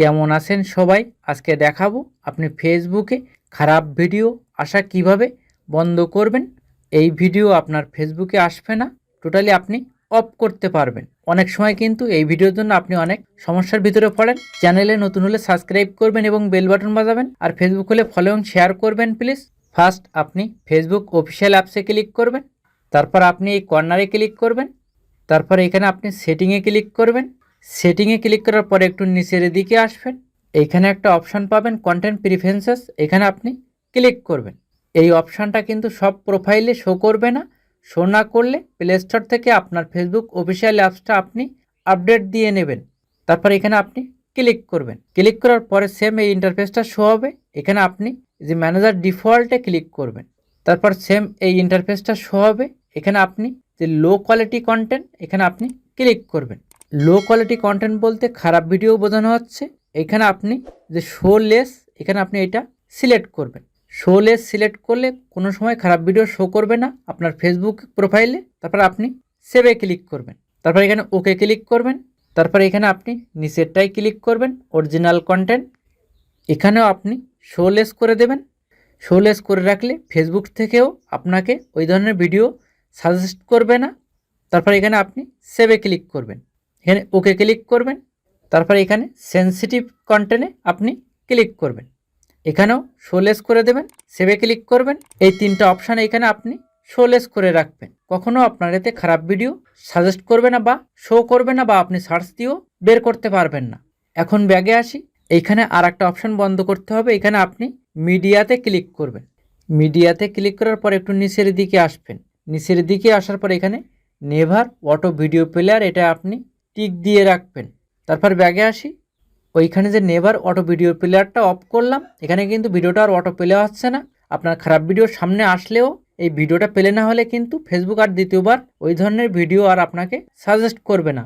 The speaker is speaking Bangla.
কেমন আছেন সবাই? আজকে দেখাবো আপনি ফেসবুকে খারাপ ভিডিও আসা কীভাবে বন্ধ করবেন। এই ভিডিও আপনার ফেসবুকে আসবে না টোটালি আপনি অফ করতে পারবেন। অনেক সময় কিন্তু এই ভিডিওর জন্য আপনি অনেক সমস্যার ভিতরে পড়েন। চ্যানেলে নতুন হলে সাবস্ক্রাইব করবেন এবং বেল বাটন বাজাবেন। আর ফেসবুক হলে ফলো এবং শেয়ার করবেন প্লিজ ফার্স্ট আপনি ফেসবুক অফিসিয়াল অ্যাপসে ক্লিক করবেন। তারপর আপনি এই কর্নারে ক্লিক করবেন। তারপর এখানে আপনি সেটিংয়ে ক্লিক করবেন। সেটিংয়ে ক্লিক করার পরে একটু নিচের দিকে আসবেন। এইখানে একটা অপশান পাবেন কন্টেন্ট প্রিফারেন্সেস এখানে আপনি ক্লিক করবেন। এই অপশানটা কিন্তু সব প্রোফাইলে শো করবে না। শো না করলে প্লে স্টোর থেকে আপনার ফেসবুক অফিসিয়াল অ্যাপসটা আপনি আপডেট দিয়ে নেবেন। তারপর এখানে আপনি ক্লিক করবেন। ক্লিক করার পরে সেম এই ইন্টারফেসটা শো হবে। এখানে আপনি যে ম্যানেজার ডিফল্টে ক্লিক করবেন। তারপর সেম এই ইন্টারফেসটা শো হবে। এখানে আপনি যে লো কোয়ালিটি কন্টেন্ট এখানে আপনি ক্লিক করবেন। লো কোয়ালিটি কন্টেন্ট বলতে খারাপ ভিডিও বোঝানো হচ্ছে। এখানে আপনি যে শো লেস এখানে আপনি এটা সিলেক্ট করবেন। শো লেস সিলেক্ট করলে কোনো সময় খারাপ ভিডিও শো করবে না আপনার ফেসবুক প্রোফাইলে তারপর আপনি সেভে ক্লিক করবেন। তারপর এখানে ওকে ক্লিক করবেন। তারপর এখানে আপনি নিচেরটাই ক্লিক করবেন অরিজিনাল কন্টেন্ট এখানেও আপনি শো লেস করে দেবেন। শো লেস করে রাখলে ফেসবুক থেকেও আপনাকে ওই ধরনের ভিডিও সাজেস্ট করবে না। তারপর এখানে আপনি সেভে ক্লিক করবেন। এখানে ওকে ক্লিক করবেন, তারপর এখানে সেন্সিটিভ কন্টেন্টে আপনি ক্লিক করবেন। এখানেও শোলেস করে দেবেন সেভে ক্লিক করবেন। এই তিনটা অপশান এখানে আপনি শোলেস করে রাখবেন। কখনো আপনার এতে খারাপ ভিডিও সাজেস্ট করবে না বা শো করবে না বা আপনি সার্চ দিয়েও বের করতে পারবেন না। এখন ব্যাগে আসি, এইখানে আর একটা অপশান বন্ধ করতে হবে। এখানে আপনি মিডিয়াতে ক্লিক করবেন। মিডিয়াতে ক্লিক করার পর একটু নিচের দিকে আসবেন। নিচের দিকে আসার পর এখানে নেভার অটো ভিডিও প্লেয়ার এটা আপনি টিক দিয়ে রাখবেন। তারপর ব্যাগে আসি। ওইখানে যে নেভার অটো ভিডিও প্লেয়ারটা অফ করলাম, এখানে কিন্তু ভিডিওটা আর অটো প্লে হচ্ছে না। আপনার খারাপ ভিডিও সামনে আসলেও এই ভিডিওটা পেলে না হলে কিন্তু ফেসবুক আর দ্বিতীয়বার ওই ধরনের ভিডিও আর আপনাকে সাজেস্ট করবে না।